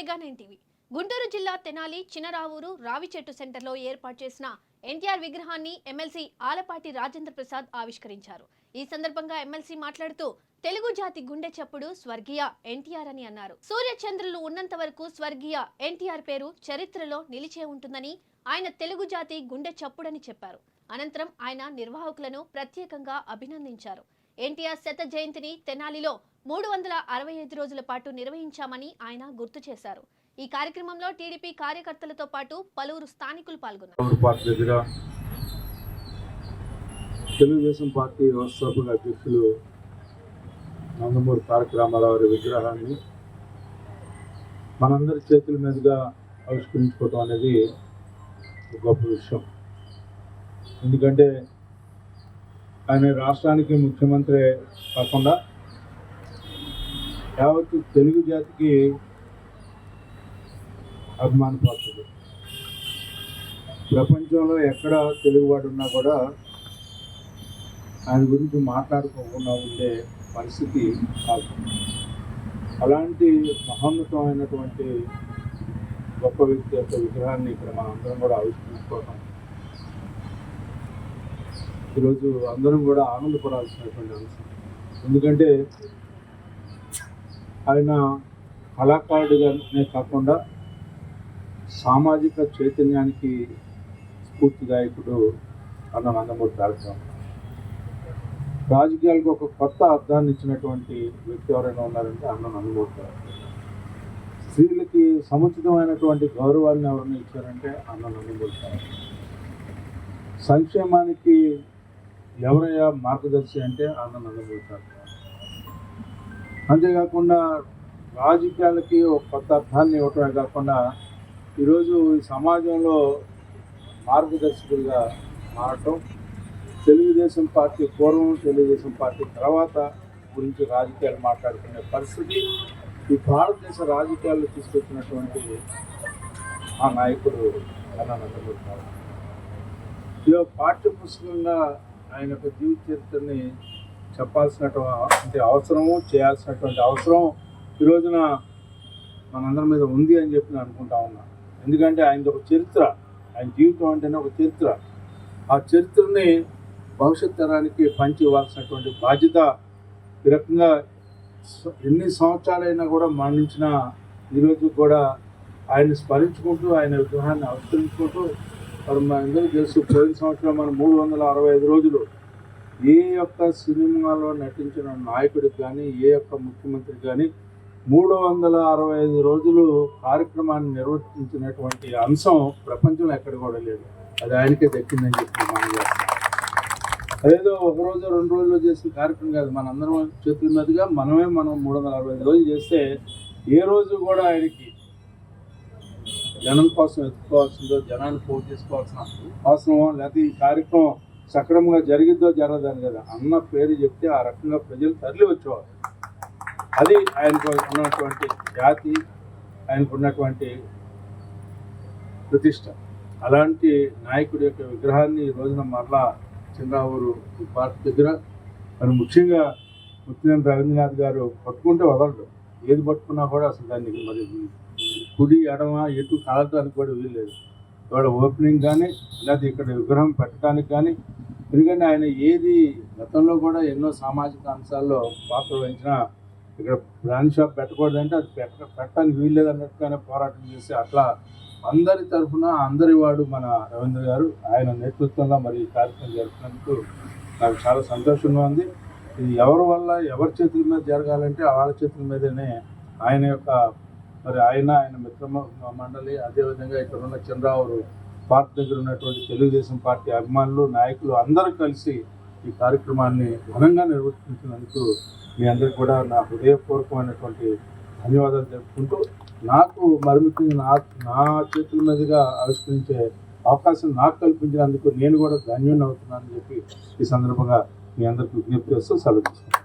Mega nine TV Guntur జిల్లా తెనాలి చినరావూరు రావిచెట్టు సెంటర్లో ఏర్పాటు చేసిన ఎన్టీఆర్ విగ్రహాన్ని ఎమ్మెల్సీ ఆలపాటి రాజేంద్ర ప్రసాద్ ఆవిష్కరించారు. ఈ సందర్భంగా ఎమ్మెల్సీ మాట్లాడుతూ తెలుగు జాతి గుండె చప్పుడు స్వర్గీయ ఎన్టీఆర్ అని అన్నారు. సూర్య చంద్రులు ఉన్నంత వరకు స్వర్గీయ ఎన్టీఆర్ పేరు చరిత్రలో నిలిచే ఉంటుందని ఆయన తెలుగు జాతి గుండె చప్పుడని చెప్పారు. అనంతరం ఆయన నిర్వాహకులను ప్రత్యేకంగా అభినందించారు. ఎన్టీఆర్ శత జయంతిని తెనాలిలో మూడు వందల అరవై ఐదు రోజుల పాటు నిర్వహించామని ఆయన గుర్తు చేశారు. ఈ కార్యక్రమంలో టీడీపీ కార్యకర్తలతో పాటు పలువురు స్థానికులు పాల్గొన్నారు. తెలుగుదేశం పార్టీ వ్యవస్థాపక అధ్యక్షులు నందమూరి తారక రామారావు విగ్రహాన్ని మనందరి చేతుల మీదుగా ఆవిష్కరించుకోవటం అనేది గొప్ప విషయం. ఎందుకంటే ఆయన రాష్ట్రానికి ముఖ్యమంత్రి కాకుండా యావత్తు తెలుగు జాతికి అభిమానపాత్రుడు ప్రపంచంలో ఎక్కడ తెలుగువాడు ఉన్నా కూడా ఆయన గురించి మాట్లాడుకోకుండా ఉండే పరిస్థితి కాదు. అలాంటి మహోన్నతమైనటువంటి గొప్ప వ్యక్తి యొక్క విగ్రహాన్ని ఇక్కడ మనం అందరం కూడా ఆవిష్కరించుకోవటం ఈరోజు అందరం కూడా ఆనందపడాల్సినటువంటి అంశం. ఎందుకంటే ఆయన కళాకారుడుగానే కాకుండా సామాజిక చైతన్యానికి స్ఫూర్తిదాయకుడు అన్న నందమూరి తారక రాజకీయాలకు ఒక కొత్త అర్థాన్ని ఇచ్చినటువంటి వ్యక్తి ఎవరైనా ఉన్నారంటే అన్న నందమూరి తారక స్త్రీలకి సముచితమైనటువంటి గౌరవాన్ని ఎవరైనా ఇచ్చారంటే అన్న నందమూరి తారక సంక్షేమానికి ఎవరయ్యా మార్గదర్శి అంటే అన్న నందమూరి అంతేకాకుండా రాజకీయాలకి ఒక కొత్త అర్థాన్ని ఇవ్వటమే కాకుండా ఈరోజు ఈ సమాజంలో మార్గదర్శకులుగా మారటం తెలుగుదేశం పార్టీ పూర్వం తెలుగుదేశం పార్టీ తర్వాత గురించి రాజకీయాలు మాట్లాడుకునే పరిస్థితి ఈ భారతదేశ రాజకీయాల్లో తీసుకొచ్చినటువంటి ఆ నాయకుడు అన్న నందమూరి తారక పాఠ్య పుస్తకంగా ఆయన యొక్క జీవిత చరిత్రని చెప్పాల్సినటువంటి అవసరము చేయాల్సినటువంటి అవసరం ఈ రోజున మనందరి మీద ఉంది అని చెప్పి నేను అనుకుంటా ఉన్నా. ఎందుకంటే ఆయనది ఒక చరిత్ర. ఆయన జీవితం అంటేనే ఒక చరిత్ర. ఆ చరిత్రని భవిష్యత్ తరానికి పంచి ఇవ్వాల్సినటువంటి బాధ్యత ఈ రకంగా ఎన్ని సంవత్సరాలైనా కూడా మరణించిన ఈరోజు కూడా ఆయన స్మరించుకుంటూ ఆయన విగ్రహాన్ని అవతరించుకుంటూ మరి మనందరూ తెలుసు పోయిన సంవత్సరం మనం మూడు వందల అరవై ఐదు రోజులు ఏ యొక్క సినిమాలో నటించిన నాయకుడికి కానీ ఏ యొక్క ముఖ్యమంత్రి కానీ మూడు వందల అరవై ఐదు రోజులు కార్యక్రమాన్ని నిర్వర్తించినటువంటి అంశం ప్రపంచంలో ఎక్కడ కూడా లేదు. అది ఆయనకే దక్కిందని చెప్పి మనం చేస్తాం అదేదో ఒక రోజు రెండు రోజులు చేసిన కార్యక్రమం కాదు. మనందరం చేతుల మీదుగా మనమే మనం మూడు వందల అరవై ఐదు రోజులు చేస్తే ఏ రోజు కూడా ఆయనకి జనం కోసం ఎత్తుకోవాల్సిందో జనాన్ని పోటీ చేసుకోవాల్సిన అవసరమో లేకపోతే ఈ కార్యక్రమం సక్రమంగా జరిగిద్దో జరగదని కదా. అన్న పేరు చెప్తే ఆ రకంగా ప్రజలు తరలి వచ్చేవారు. అది ఆయనకు ఉన్నటువంటి జాతి ఆయనకు ఉన్నటువంటి ప్రతిష్ట. అలాంటి నాయకుడి యొక్క విగ్రహాన్ని ఈ రోజున మరలా చంద్రావూరు పార్క్ దగ్గర మరి ముఖ్యంగా ముత్తినేని రవీంద్రనాథ్ గారు పట్టుకుంటే వదలడు ఏది పట్టుకున్నా కూడా అసలు దాన్ని మరి కుడి ఎడమ ఎటు కలగడానికి కూడా వీల్లేదు. ఇవాళ ఓపెనింగ్ కానీ లేదా ఇక్కడ విగ్రహం పెట్టడానికి కానీ ఎందుకంటే ఆయన ఏది గతంలో కూడా ఎన్నో సామాజిక అంశాల్లో పాత్ర వహించిన ఇక్కడ బ్రాండ్ షాప్ పెట్టకూడదంటే అది పెట్ట పెట్టడానికి వీల్లేదు అన్నట్టుగానే పోరాటం చేసి అట్లా అందరి తరఫున అందరి వాడు మన రవీంద్ర గారు ఆయన నేతృత్వంలో మరి ఈ కార్యక్రమం జరుపుతున్నందుకు నాకు చాలా సంతోషంగా ఉంది. ఇది ఎవరి వల్ల ఎవరి చేతుల మీద జరగాలంటే వాళ్ళ చేతుల మీదనే ఆయన యొక్క మరి ఆయన ఆయన మిత్ర మండలి అదేవిధంగా ఇక్కడ ఉన్న చంద్రావూరు పార్క్ దగ్గర ఉన్నటువంటి తెలుగుదేశం పార్టీ అభిమానులు నాయకులు అందరూ కలిసి ఈ కార్యక్రమాన్ని ఘనంగా నిర్వర్తించినందుకు మీ అందరికి కూడా నా హృదయపూర్వకమైనటువంటి ధన్యవాదాలు తెలుపుకుంటూ నాకు మరిముఖ్యంగా నా నా చేతుల మీదుగా ఆవిష్కరించే అవకాశం నాకు కల్పించినందుకు నేను కూడా ధన్యుని అవుతున్నానని చెప్పి ఈ సందర్భంగా మీ అందరికి విజ్ఞప్తి చేస్తూ సెలవు